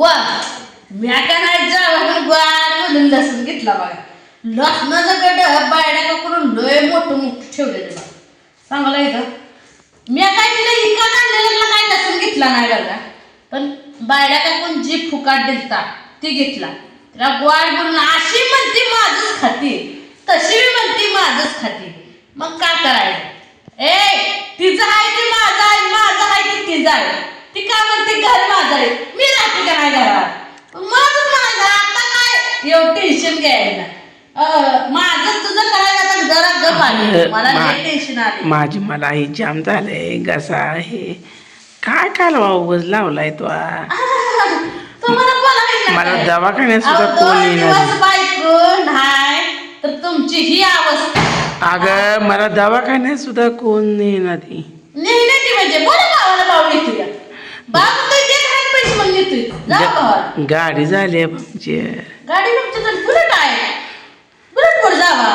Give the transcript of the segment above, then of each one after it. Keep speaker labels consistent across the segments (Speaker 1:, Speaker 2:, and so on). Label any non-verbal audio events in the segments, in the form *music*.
Speaker 1: वा म्या का नाही जावं गोड म्हणून लसूण घेतला बघा लसणाचं गड बायड्या करून लय मोठं मोठं ठेवलेलं बघा चांगलं इथं. मी काय तिला इकत आणलेलं काय लसूण घेतला नाही बघा पण बायड्या काकून जी फुकाट दिलता ती घेतला. तिला गोड म्हणून अशी म्हणती माझंच खाती. तशी मी म्हणती माझंच खाती. मग काय करायचं? ए तिचं आहे ती माझं आहे? माझं आहे ती तिचं आहे? ती काय म्हणते घर माझं आहे. मी राहते का नाही घरात? माझंच म्हणायचं आता काय? एवढं टेन्शन घ्यायला. माझं तुझं करायचं आता जरा गप आली. मला
Speaker 2: मा-
Speaker 1: लय टेन्शन आले.
Speaker 2: माझी मलाही जाम झालंय घसा आहे. काय कालवा उगच लावलाय तो? *laughs*
Speaker 1: तुम्हाला
Speaker 2: मला
Speaker 1: काय?
Speaker 2: दवाखान्यात सुद्धा कोण येणार
Speaker 1: बायको नाही तर तुमची ही अवस्था.
Speaker 2: अगं मला दवाखान्यात सुद्धा कोण नेणार ती
Speaker 1: म्हणजे. बोला भावाला भाऊ येतोय बाबू पैसे जा
Speaker 2: गाडी झाली आहे
Speaker 1: गाडी बुलेट आहे. बुलेट वर जावा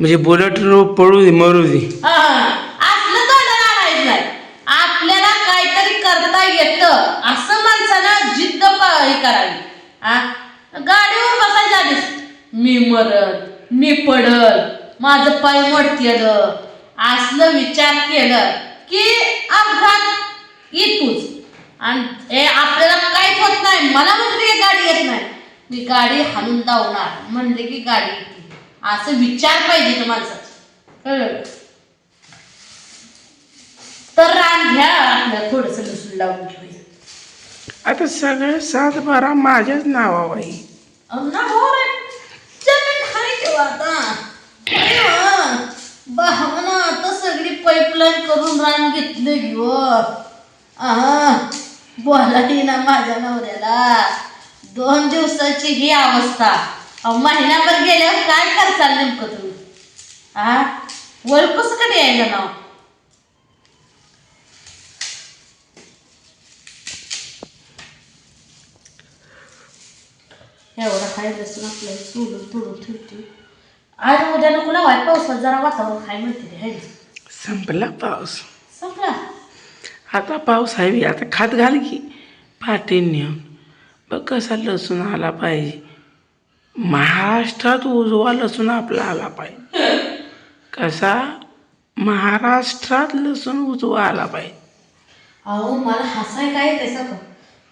Speaker 2: म्हणजे बुलेट पडू दे मरू दे.
Speaker 1: हा, असलं तोंडाला आणायचं. नाही आपल्याला काहीतरी करता येतं. असं माणसानं जिद्द प- हे करावी. हा? गाडीवर बसायचं आधीच. मी मरल मी पडल माझं पाय मोडतेल. असलं विचार केलं की अपघात येतोच आणि हे आपल्याला काहीच होत नाही. मला म्हणते गाडी येत नाही. मी गाडी हाणून धावणार. म्हणले की गाडी येते. असं विचार पाहिजे तर माणसाचा. कळलं? तर रान घ्या. आपल्याला थोडस लसूण लावून घेऊया.
Speaker 2: आता सगळं सात बारा माझ्याच नावावर आहे.
Speaker 1: ना हो रे जमीन खाली ठेवा आता. भावना आता सगळी पाईपलाईन करून रान घेतले घेऊ बोला बोलाही ना माझ्या नवऱ्याला. दोन दिवसाची ही अवस्था. अहो, महिनाभर गेल्यावर काय करचाल नेमकं तुम्ही? हा ओळखूच कसं कधी यायला नाव? एवढा खाय लसूण आपल्याला सोडून तोडून ठेवते आज उद्या नको लावाय पावसात जरा वातावरण खाय म्हणते
Speaker 2: संपला पाऊस. आता पाऊस आहे. आता खात घाल की. पाठी नेऊन. बघ कसा लसूण आला पाहिजे. महाराष्ट्रात उजवा लसूण आपला आला पाहिजे. कसा? महाराष्ट्रात लसूण उजवा आला पाहिजे.
Speaker 1: अहो मला हसाय काय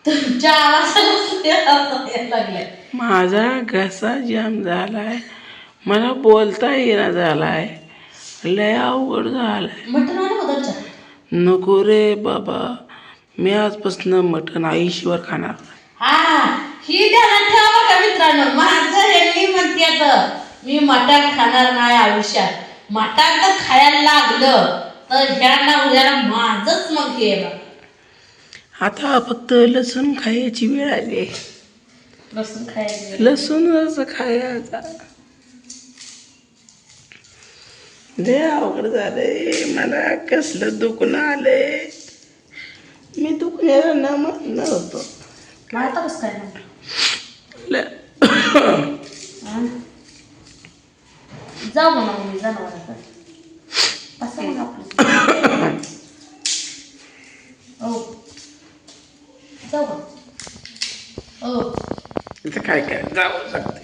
Speaker 1: तुमच्या आवाजाला
Speaker 2: माझा घसा जाम झालाय. मला बोलता येणं झालाय. लय अवघड झालाय
Speaker 1: मटण आलं होतं तुमच्या
Speaker 2: नको रे बाबा. मी आजपासून मटण आईशिवर खाणार
Speaker 1: हा ही ध्यानात ठेवा बघा मित्रांनो. माझं यांनी म्हणते आता मी मटण खाणार नाही आयुष्यात. मटण तर खायला लागलं तर ह्या नवऱ्याला माझंच मग हे बघा.
Speaker 2: आता फक्त लसूण खायची वेळ आली. आहे.
Speaker 1: लसूण खायचं
Speaker 2: लसूणच खायचा लय अवघड झालंय मला कसलं दुखणं आलंय मी दुखण्याला न म्हणणार होतो.
Speaker 1: मग आता कसं काय मग?
Speaker 2: ल-?
Speaker 1: जाऊ म्हणा मी असं आपलं. हो जाऊ का हो
Speaker 2: इथं काय काय? जावं लागते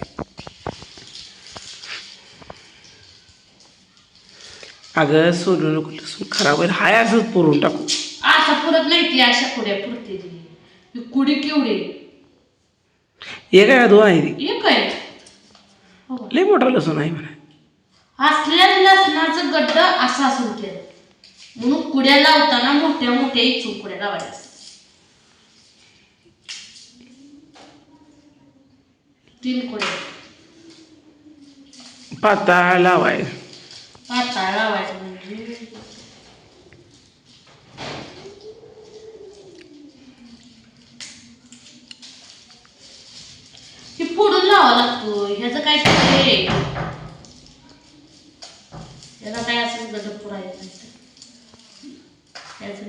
Speaker 2: अगं सोडू नको लसूण खराब होईल हाय असंच पुरून टाकू.
Speaker 1: आता पुरत नाही ती अशा कुड्या पुरते ती. ही कुडी केवढी?
Speaker 2: एक आहे दोन आहे ती?
Speaker 1: एक आहे? हो.
Speaker 2: लय मोठा लसूण आहे म्हणा.
Speaker 1: असल्या लसणाचं गड्ड असं असून केलं म्हणून कुड्या लावताना मोठ्या मोठ्या इचून कुड्या लावायच्या. असतात. तीन कुड्या.
Speaker 2: पाताळ लावाय
Speaker 1: पाताळ लावायचं म्हणजे हे फोडून लावा लागतो. ह्याचं काय याला काय असं पुरायचं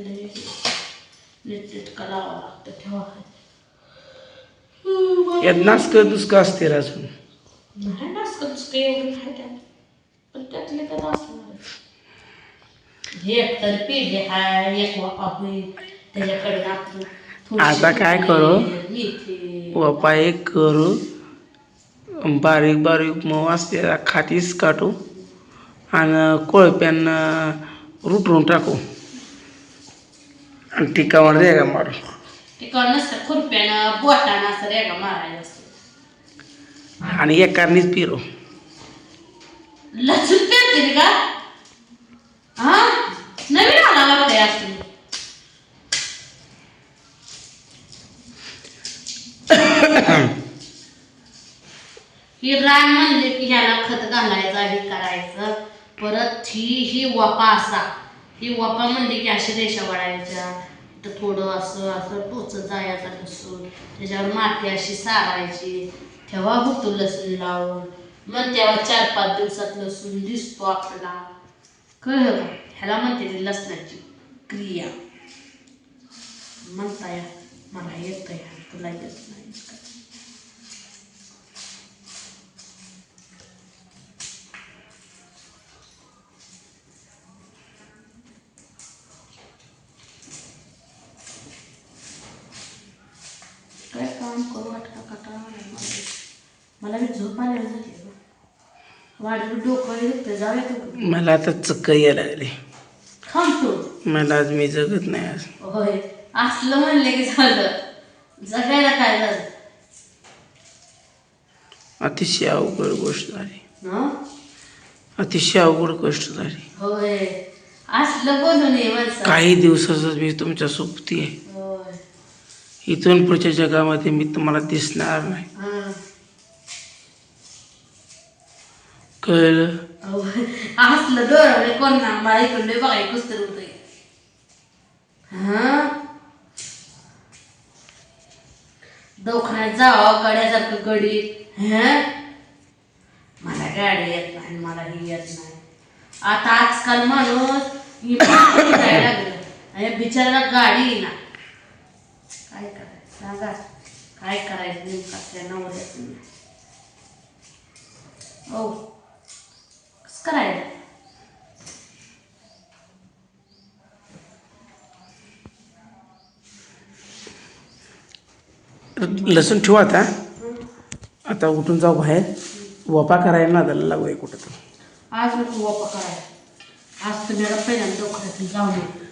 Speaker 1: नीट नीट लावा लागतं? ठेवा.
Speaker 2: यात नासक दुसकं असते अजून
Speaker 1: नाही नासकं दुसकं एवढं नाही त्यात. पण त्यातले त्यात असणार एक तर पिढे हाय एक वापा होईल त्याच्याकडे आपण
Speaker 2: आता काय करू? वपा एक करू बारीक बारीक मग असलेला खातीस काटू आणि कोळप्यानं रुटून टाकू. आणि टिकावर का मारू
Speaker 1: तिकडं नसतं खुरप्यानं बोटानं असं रेगा मारायला
Speaker 2: आणि एकानीच पिरो
Speaker 1: लसूण पेरते का हा नवीन आला वाटतंय असं ही रान म्हणले की ह्याला खत घालायचं हे करायचं. परत ही ही वपा असा. ही वपा म्हणली की अशी रेषा वाढायच्या. तर थोडं असं असं टोचत जायचं लसूण त्याच्यावर माती अशी सारायची. तेव्हा होतो लसूण लावून. मग तेव्हा चार पाच दिवसात लसूण दिसतो आपला. कळलं का? ह्याला म्हणते ती लसणाची क्रिया. म्हणता या. मला येतं या तुला येत नाही का? काय काम करू वाटतं कटाळा आलाय मला. मला मी झोप झाली वाढलं डोकं दुखतं जाऊया तू
Speaker 2: मला आता चक्क यायला लागले.
Speaker 1: थांबतो
Speaker 2: मला आज मी जगत नाही आज.
Speaker 1: होय असलं म्हणले की झालं. जगायला काय झालं?
Speaker 2: अतिशय अवघड गोष्ट झाली.
Speaker 1: हं?
Speaker 2: अतिशय अवघड गोष्ट झाली.
Speaker 1: होय असलं बोलू नये माणसं.
Speaker 2: काही दिवसाच मी तुमच्या सोबती आहे.
Speaker 1: होय.
Speaker 2: इथून पुढच्या जगामध्ये मी तुम्हाला दिसणार नाही.
Speaker 1: हं.
Speaker 2: कळलं?
Speaker 1: अहो, असलं डोळवले कोण ना मला इकडले बघाय कुस्तर होतंय हा? दवाखान्यात जावं गड्यासारखं गडी. हं? मला गाडी येत नाही मला हे येत नाही. आता आजकाल माणूस इमारतीत लागलं. आणि बिचाराला गाडी येईना. काय करायचं? सांगा. काय करायचं नेमकं? आपल्या नवऱ्याचं. हो. कसं करायचं.
Speaker 2: लसूण ठेवू आता. आता उठून जाऊ बाहेर. वपा करायला ना त्याला लागू आहे कुठं तर.
Speaker 1: आज नको वापा करायला. आज तुम्ही मला पहिल्यांदा दवाखान्यात जाऊ नये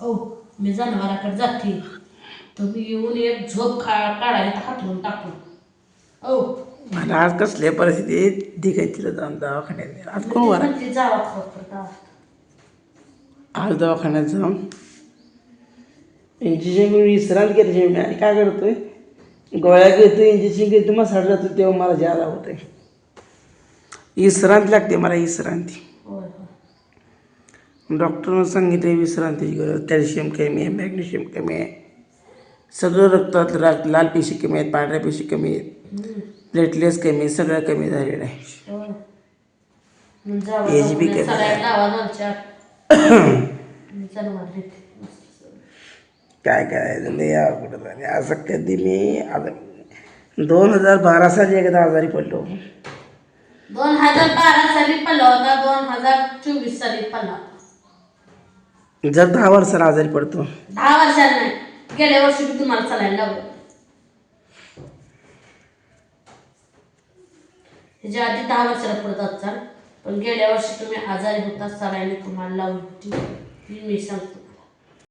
Speaker 1: ओ मी जनावराकडे जाते. तुम्ही येऊन एक झोप खा काढायला हातवून टाकून ओ
Speaker 2: मला आज कसल्या परिस्थितीत दिघाय तिला जाऊन दवाखान्यात नेलं. आज कोण वर?
Speaker 1: जावा खबर
Speaker 2: आज दवाखान्यात जाऊन. इंजेक्शन करून विश्रांत घेतली मी आणि काय करतोय? गोळ्या घेतो इंजेक्शन घेतो मसाज जातो तेव्हा मला ज्यादा होतंय. विश्रांती लागते मला विश्रांती.
Speaker 1: होय होय.
Speaker 2: डॉक्टरनं सांगितलं विश्रांतीची गरज. कॅल्शियम कमी आहे मॅग्नेशियम कमी आहे. सगळं रक्तात रा लाल पेशी कमी आहेत पांढऱ्या पेशी कमी आहेत.
Speaker 1: हम्म.
Speaker 2: प्लेटलेस कमी सगळं कमी झालेलं आहे.
Speaker 1: मग जावा
Speaker 2: Age बी
Speaker 1: दवाखान्यात
Speaker 2: कमी
Speaker 1: सलाईन लावा दोन चार मी जनावर देते
Speaker 2: काय करायचं? लय अवघड झाले असं कधी मी आता दोन हजार बारा साली एकदा आजारी पडलो.
Speaker 1: दोन हजार बारा साली पडला होता दोन हजार चोवीस साली पडला.
Speaker 2: जर दहा वर्षाला आजारी पडतो.
Speaker 1: दहा वर्षाला नाही. गेल्या वर्षी मी तुम्हाला चालायला लावलं. त्याच्या आधी दहा वर्षाला पडत असाल पण गेल्या वर्षी तुम्ही आजारी होता सरायने तुम्हाला लावली मी सांगतो.